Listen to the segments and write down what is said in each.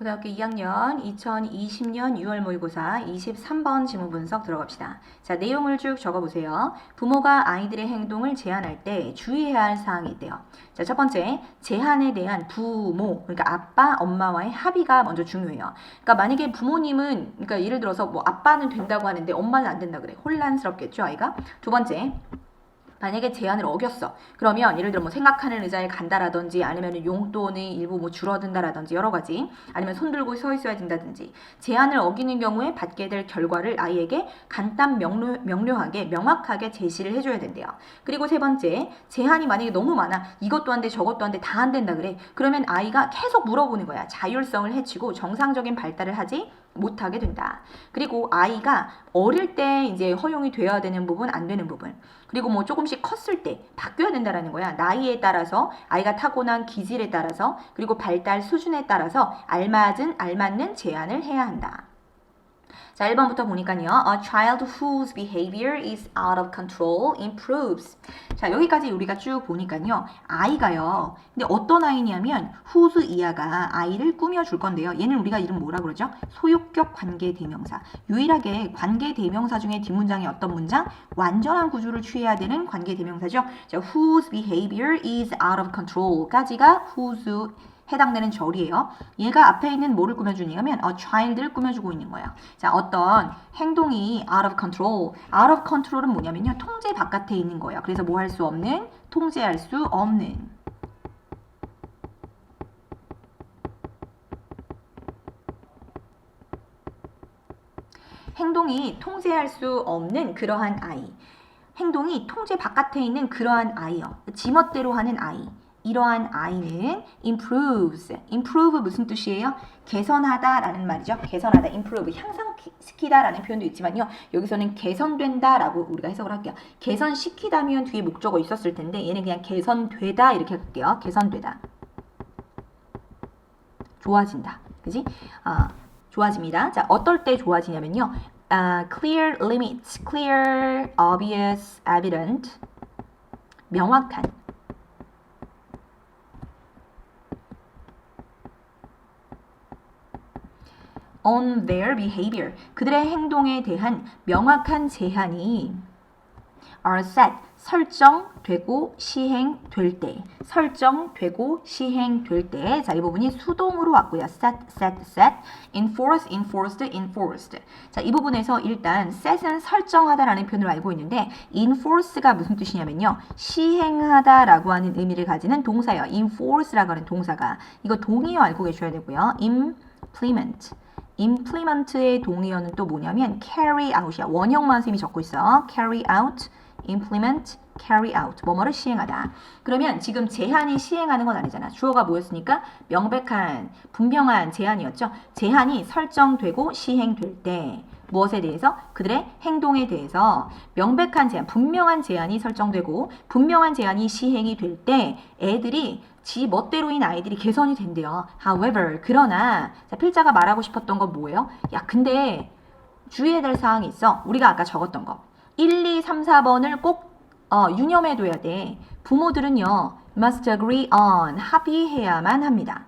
고등학교 2학년 2020년 6월 모의고사 23번 지문 분석 들어갑시다. 자, 내용을 쭉 적어보세요. 부모가 아이들의 행동을 제한할 때 주의해야 할 사항이 있대요. 자, 첫 번째, 제한에 대한 부모, 그러니까 아빠, 엄마와의 합의가 먼저 중요해요. 그러니까 만약에 부모님은, 그러니까 예를 들어서 뭐 아빠는 된다고 하는데 엄마는 안 된다 그래. 혼란스럽겠죠, 아이가? 두 번째, 만약에 제한을 어겼어. 그러면 예를 들어 뭐 생각하는 의자에 간다라든지 아니면 용돈이 일부 뭐 줄어든다라든지 여러 가지 아니면 손 들고 서 있어야 된다든지 제한을 어기는 경우에 받게 될 결과를 아이에게 간단 명료, 명료하게 명확하게 제시를 해줘야 된대요. 그리고 세 번째 제한이 만약에 너무 많아 이것도 안 돼 저것도 안 돼 다 안 된다 그래 그러면 아이가 계속 물어보는 거야 자율성을 해치고 정상적인 발달을 하지 못하게 된다. 그리고 아이가 어릴 때 이제 허용이 되어야 되는 부분, 안 되는 부분. 그리고 뭐 조금씩 컸을 때 바뀌어야 된다라는 거야. 나이에 따라서, 아이가 타고난 기질에 따라서, 그리고 발달 수준에 따라서 알맞은, 알맞는 제한을 해야 한다. 자, 1번부터 보니까요. A child whose behavior is out of control improves. 자, 여기까지 우리가 쭉 보니까요. 아이가요. 근데 어떤 아이냐면 whose 이하가 아이를 꾸며 줄 건데요. 얘는 우리가 이름 뭐라 그러죠? 소유격 관계 대명사. 유일하게 관계 대명사 중에 뒷문장이 어떤 문장? 완전한 구조를 취해야 되는 관계 대명사죠. 자, whose behavior is out of control까지가 whose 해당되는 절이에요. 얘가 앞에 있는 뭐를 꾸며주냐면 a child를 꾸며주고 있는 거예요. 자, 어떤 행동이 out of control. out of control은 뭐냐면요. 통제 바깥에 있는 거예요. 그래서 뭐 할 수 없는, 통제할 수 없는. 행동이 통제할 수 없는 그러한 아이. 행동이 통제 바깥에 있는 그러한 아이요. 지멋대로 하는 아이. 이러한 아이는 improves. improve 무슨 뜻이에요? 개선하다라는 말이죠. 개선하다, improve. 향상시키다라는 표현도 있지만요. 여기서는 개선된다라고 우리가 해석을 할게요. 개선시키다면 뒤에 목적어 있었을 텐데 얘는 그냥 개선되다 이렇게 할게요. 개선되다. 좋아진다. 그지? 아, 좋아집니다. 자, 어떨 때 좋아지냐면요. 아, clear limits, clear, obvious, evident. 명확한. On their behavior. 그들의 행동에 대한 명확한 제한이 are set, 설정되고 시행될 때, 설정되고 시행될 때, 자, 이 부분이 수동으로 왔고요. set, set, set, enforce, enforced, enforced. 자, 이 부분에서 일단 set은 설정하다라는 표현을 알고 있는데 enforce가 무슨 뜻이냐면요. 시행하다라고 하는 의미를 가지는 동사예요. enforce라고 하는 동사가. 이거 동의어 알고 계셔야 되고요. implement. Implement의 동의어는 또 뭐냐면 carry out이야. 원형만 선생님이 적고 있어. carry out, implement, carry out. 뭐뭐를 시행하다. 그러면 지금 제한이 시행하는 건 아니잖아. 주어가 뭐였으니까 명백한, 분명한 제한이었죠. 제한이 설정되고 시행될 때 무엇에 대해서 그들의 행동에 대해서 명백한 제한, 분명한 제한이 설정되고 분명한 제한이 시행이 될 때 애들이 지 멋대로인 아이들이 개선이 된대요. However, 그러나 자, 필자가 말하고 싶었던 건 뭐예요? 야, 근데 주의해야 될 사항이 있어. 우리가 아까 적었던 거. 1, 2, 3, 4번을 꼭 어, 유념해둬야 돼. 부모들은요, must agree on 합의해야만 합니다.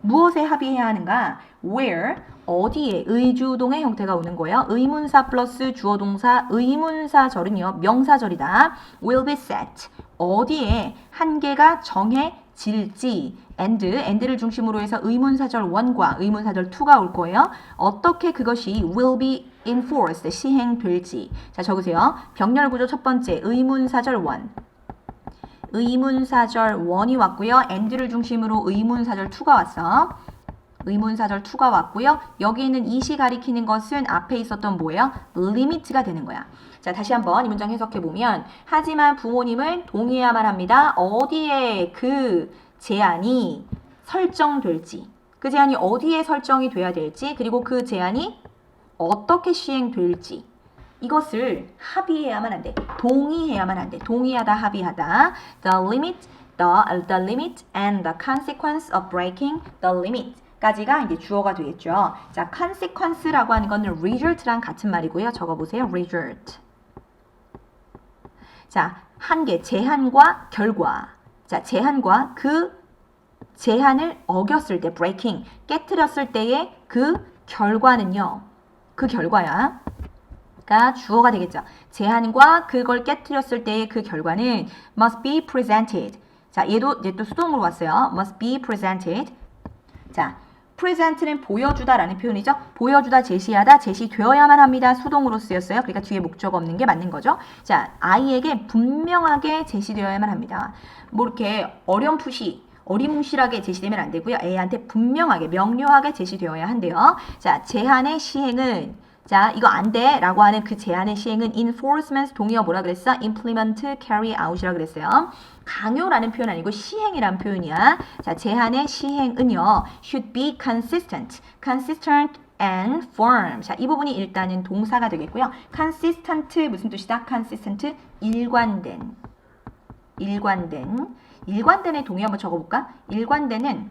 무엇에 합의해야 하는가? where 어디에 의주동의 형태가 오는 거예요. 의문사 플러스 주어 동사 의문사절은요 명사절이다. will be set 어디에 한계가 정해질지 and and를 중심으로 해서 의문사절 1과 의문사절 2가 올 거예요. 어떻게 그것이 will be enforced 시행될지 자 적으세요. 병렬 구조 첫 번째 의문사절 1 의문사절 1이 왔고요. and를 중심으로 의문사절 2가 왔어. 의문사절 2가 왔고요. 여기 있는 이시 가리키는 것은 앞에 있었던 뭐예요? limit가 되는 거야. 자, 다시 한번 이 문장 해석해 보면 하지만 부모님은 동의해야만 합니다. 어디에 그 제한이 설정될지 그 제한이 어디에 설정이 돼야 될지 그리고 그 제한이 어떻게 시행될지 이것을 합의해야만 한대. 동의해야만 한대. 동의하다, 합의하다. The limit, the, the limit and the consequence of breaking the limit. 까지가 이제 주어가 되겠죠. 자, consequence라고 하는 거는 result랑 같은 말이고요. 적어 보세요. result. 자, 한계, 제한과 결과. 자, 제한과 그 제한을 어겼을 때 breaking 깨뜨렸을 때의 그 결과는요. 그 결과야. 가 주어가 되겠죠. 제한과 그걸 깨뜨렸을 때의 그 결과는 must be presented. 자, 얘도 이제 또 수동으로 왔어요. must be presented. 자, present는 보여주다라는 표현이죠. 보여주다, 제시하다, 제시되어야만 합니다. 수동으로 쓰였어요. 그러니까 뒤에 목적 없는 게 맞는 거죠. 자, 아이에게 분명하게 제시되어야만 합니다. 뭐 이렇게 어렴풋이 어리뭉실하게 제시되면 안 되고요. 애한테 분명하게 명료하게 제시되어야 한대요. 자, 제한의 시행은 자, 이거 안 돼. 라고 하는 그 제한의 시행은 enforcement 동의어 뭐라 그랬어? implement, carry out이라 그랬어요. 강요라는 표현 아니고 시행이란 표현이야. 자, 제한의 시행은요. should be consistent. consistent and firm. 자, 이 부분이 일단은 동사가 되겠고요. consistent 무슨 뜻이다? consistent 일관된. 일관된. 일관된의 동의 한번 적어 볼까? 일관된은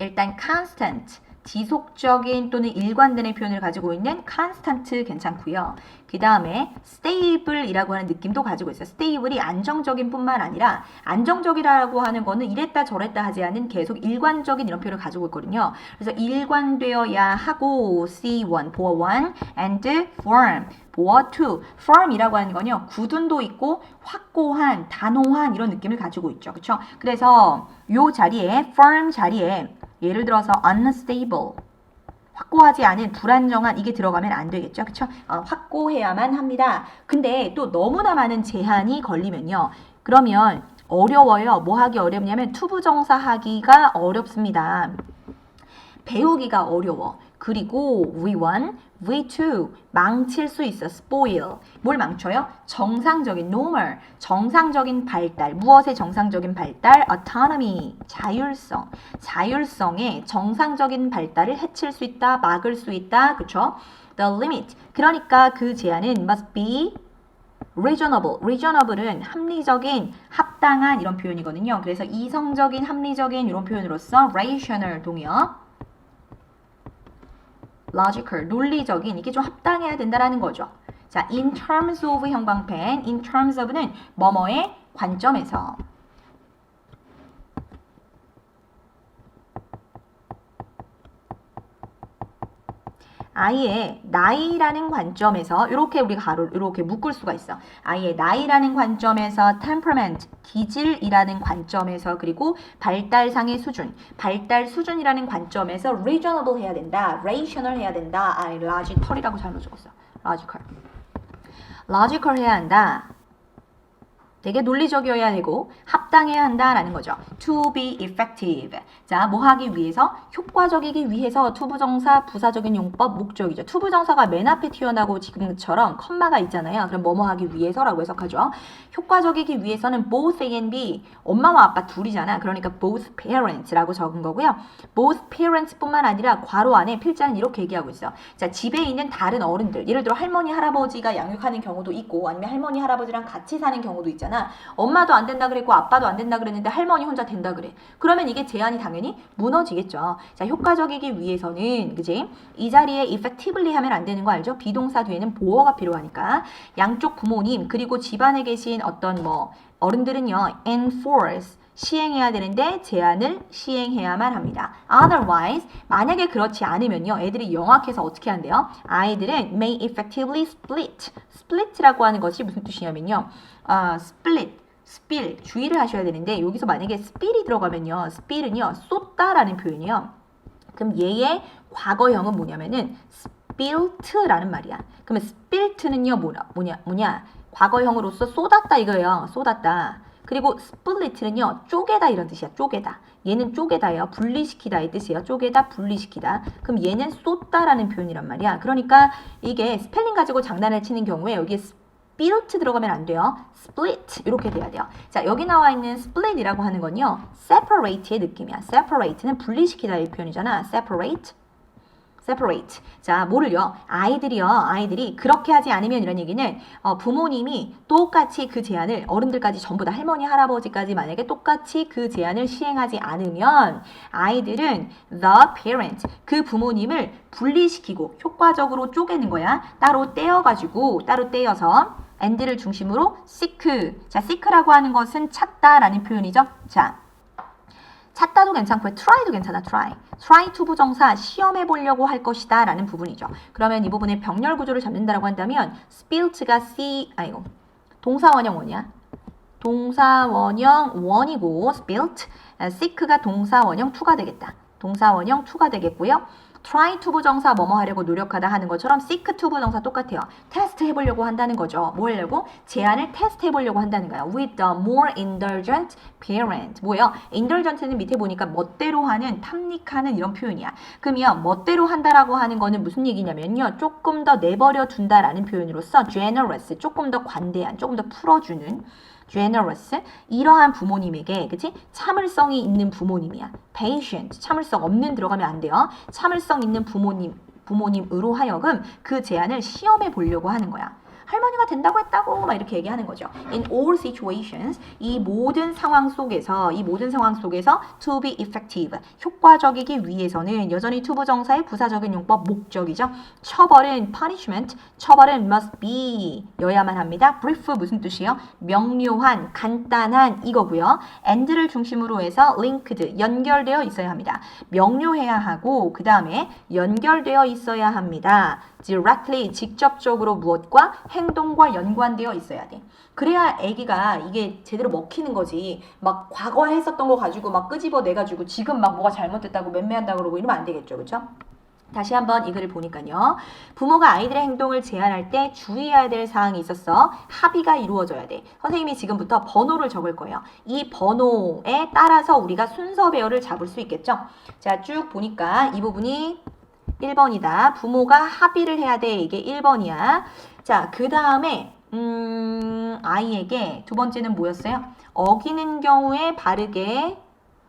일단 constant 지속적인 또는 일관된의 표현을 가지고 있는 constant 괜찮고요. 그 다음에 stable이라고 하는 느낌도 가지고 있어요. stable이 안정적인 뿐만 아니라 안정적이라고 하는 거는 이랬다 저랬다 하지 않은 계속 일관적인 이런 표현을 가지고 있거든요. 그래서 일관되어야 하고 C1, 보어 1 and firm, 보어 2. firm이라고 하는 건요. 굳은도 있고 확고한, 단호한 이런 느낌을 가지고 있죠. 그렇죠? 그래서 요 자리에 firm 자리에 예를 들어서 unstable 확고하지 않은 불안정한 이게 들어가면 안 되겠죠. 그쵸? 어, 확고해야만 합니다. 근데 또 너무나 많은 제한이 걸리면요. 그러면 어려워요. 뭐 하기 어렵냐면 투부정사 하기가 어렵습니다. 배우기가 어려워. 그리고 V1, V2 망칠 수 있어. spoil. 뭘 망쳐요? 정상적인 normal, 정상적인 발달. 무엇의 정상적인 발달? autonomy, 자율성. 자율성의 정상적인 발달을 해칠 수 있다, 막을 수 있다. 그쵸? the limit. 그러니까 그 제한은 must be reasonable. reasonable은 합리적인, 합당한 이런 표현이거든요. 그래서 이성적인, 합리적인 이런 표현으로서 rational 동의어. Logical, 논리적인 이게 좀 합당해야 된다라는 거죠. 자, in terms of 형광펜, in terms of는 뭐뭐의 관점에서 아이의 나이라는 관점에서 이렇게 우리가 가로 이렇게 묶을 수가 있어. 아이의 나이라는 관점에서 temperament 기질이라는 관점에서 그리고 발달상의 수준, 발달 수준이라는 관점에서 reasonable 해야 된다. rational 해야 된다. 아, logical이라고 잘못 적었어. logical. logical 해야 한다. 되게 논리적이어야 되고 합당해야 한다라는 거죠. To be effective. 자, 뭐 하기 위해서? 효과적이기 위해서 투부정사, 부사적인 용법, 목적이죠. 투부정사가 맨 앞에 튀어나오고 지금처럼 컴마가 있잖아요. 그럼 뭐뭐 하기 위해서라고 해석하죠. 효과적이기 위해서는 both A and B. 엄마와 아빠 둘이잖아. 그러니까 both parents라고 적은 거고요. both parents뿐만 아니라 괄호 안에 필자는 이렇게 얘기하고 있어. 자, 집에 있는 다른 어른들. 예를 들어 할머니, 할아버지가 양육하는 경우도 있고 아니면 할머니, 할아버지랑 같이 사는 경우도 있잖아. 엄마도 안 된다 그랬고 아빠도 안 된다 그랬는데 할머니 혼자 된다 그래. 그러면 이게 제한이 당연히 무너지겠죠. 자, 효과적이기 위해서는 그지? 이 자리에 effectively 하면 안 되는 거 알죠? 비동사 뒤에는 보어가 필요하니까 양쪽 부모님 그리고 집안에 계신 어떤 뭐 어른들은요. enforce 시행해야 되는데 제한을 시행해야만 합니다. Otherwise, 만약에 그렇지 않으면요. 애들이 영악해서 어떻게 한대요? 아이들은 may effectively split. split라고 하는 것이 무슨 뜻이냐면요. 아, split, spill 주의를 하셔야 되는데 여기서 만약에 spill이 들어가면요. spill은요. 쏟다라는 표현이요. 그럼 얘의 과거형은 뭐냐면은 spilled라는 말이야. 그러면 spilled는요. 뭐냐? 뭐냐? 뭐냐? 과거형으로서 쏟았다 이거예요. 쏟았다. 그리고 split는요. 쪼개다 이런 뜻이야. 쪼개다. 얘는 쪼개다예요. 분리시키다의 뜻이에요. 쪼개다, 분리시키다. 그럼 얘는 쏟다라는 표현이란 말이야. 그러니까 이게 스펠링 가지고 장난을 치는 경우에 여기에 split 들어가면 안 돼요. split 이렇게 돼야 돼요. 자 여기 나와 있는 split이라고 하는 건요. separate의 느낌이야. separate는 분리시키다의 표현이잖아. separate separate. 자, 뭐를요? 아이들이요. 아이들이 그렇게 하지 않으면 이런 얘기는 어, 부모님이 똑같이 그 제안을 어른들까지 전부 다 할머니, 할아버지까지 만약에 똑같이 그 제안을 시행하지 않으면 아이들은 the parent 그 부모님을 분리시키고 효과적으로 쪼개는 거야. 따로 떼어 가지고 따로 떼어서 and를 중심으로 seek. 자, seek라고 하는 것은 찾다라는 표현이죠. 자. 찾다도 괜찮고요. try도 괜찮아. try. try to 부정사 시험해 보려고 할 것이다 라는 부분이죠. 그러면 이 부분에 병렬 구조를 잡는다라고 한다면 spilt가 c 아이고 동사 원형 원이야. 동사 원형 원이고 spilt sick가 동사 원형 투가 되겠다. 동사 원형 투가 되겠고요. Try to 부정사 뭐뭐 하려고 노력하다 하는 것처럼 seek to 부정사 똑같아요. 테스트 해보려고 한다는 거죠. 뭐 하려고? 제안을 테스트 해보려고 한다는 거야. with the more indulgent parent. 뭐예요? indulgent는 밑에 보니까 멋대로 하는, 탐닉하는 이런 표현이야. 그러면 멋대로 한다라고 하는 거는 무슨 얘기냐면요. 조금 더 내버려 둔다라는 표현으로서 generous, 조금 더 관대한, 조금 더 풀어주는 generous 이러한 부모님에게 그치? 참을성이 있는 부모님이야. patient 참을성 없는 들어가면 안 돼요. 참을성 있는 부모님 부모님으로 하여금 그 제안을 시험해 보려고 하는 거야 할머니가 된다고 했다고 막 이렇게 얘기하는 거죠. In all situations 이 모든 상황 속에서 이 모든 상황 속에서 to be effective 효과적이기 위해서는 여전히 to 부정사의 부사적인 용법 목적이죠. 처벌은 punishment 처벌은 must be 여야만 합니다. brief 무슨 뜻이요? 명료한 간단한 이거고요. and를 중심으로 해서 linked 연결되어 있어야 합니다. 명료해야 하고 그 다음에 연결되어 있어야 합니다. Directly 직접적으로 무엇과 행동과 연관되어 있어야 돼. 그래야 아기가 이게 제대로 먹히는 거지. 막 과거에 했었던 거 가지고 막 끄집어 내 가지고 지금 막 뭐가 잘못됐다고 맴매한다 그러고 이러면 안 되겠죠. 그렇죠? 다시 한번 이 글을 보니까요. 부모가 아이들의 행동을 제한할 때 주의해야 될 사항이 있었어. 합의가 이루어져야 돼. 선생님이 지금부터 번호를 적을 거예요. 이 번호에 따라서 우리가 순서 배열을 잡을 수 있겠죠. 자, 쭉 보니까 이 부분이 1번이다. 부모가 합의를 해야 돼. 이게 1번이야. 자, 그 다음에 음, 아이에게 두 번째는 뭐였어요? 어기는 경우에 바르게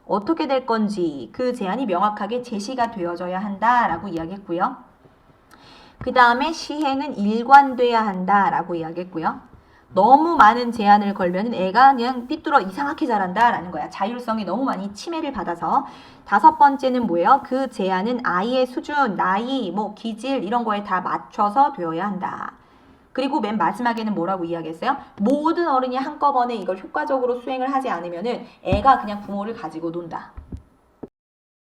어떻게 될 건지 그 제안이 명확하게 제시가 되어져야 한다라고 이야기했고요. 그 다음에 시행은 일관돼야 한다라고 이야기했고요. 너무 많은 제한을 걸면 애가 그냥 삐뚤어 이상하게 자란다라는 거야. 자율성이 너무 많이 침해를 받아서. 다섯 번째는 뭐예요? 그 제한은 아이의 수준, 나이, 뭐 기질 이런 거에 다 맞춰서 되어야 한다. 그리고 맨 마지막에는 뭐라고 이야기했어요? 모든 어른이 한꺼번에 이걸 효과적으로 수행을 하지 않으면은 애가 그냥 부모를 가지고 논다.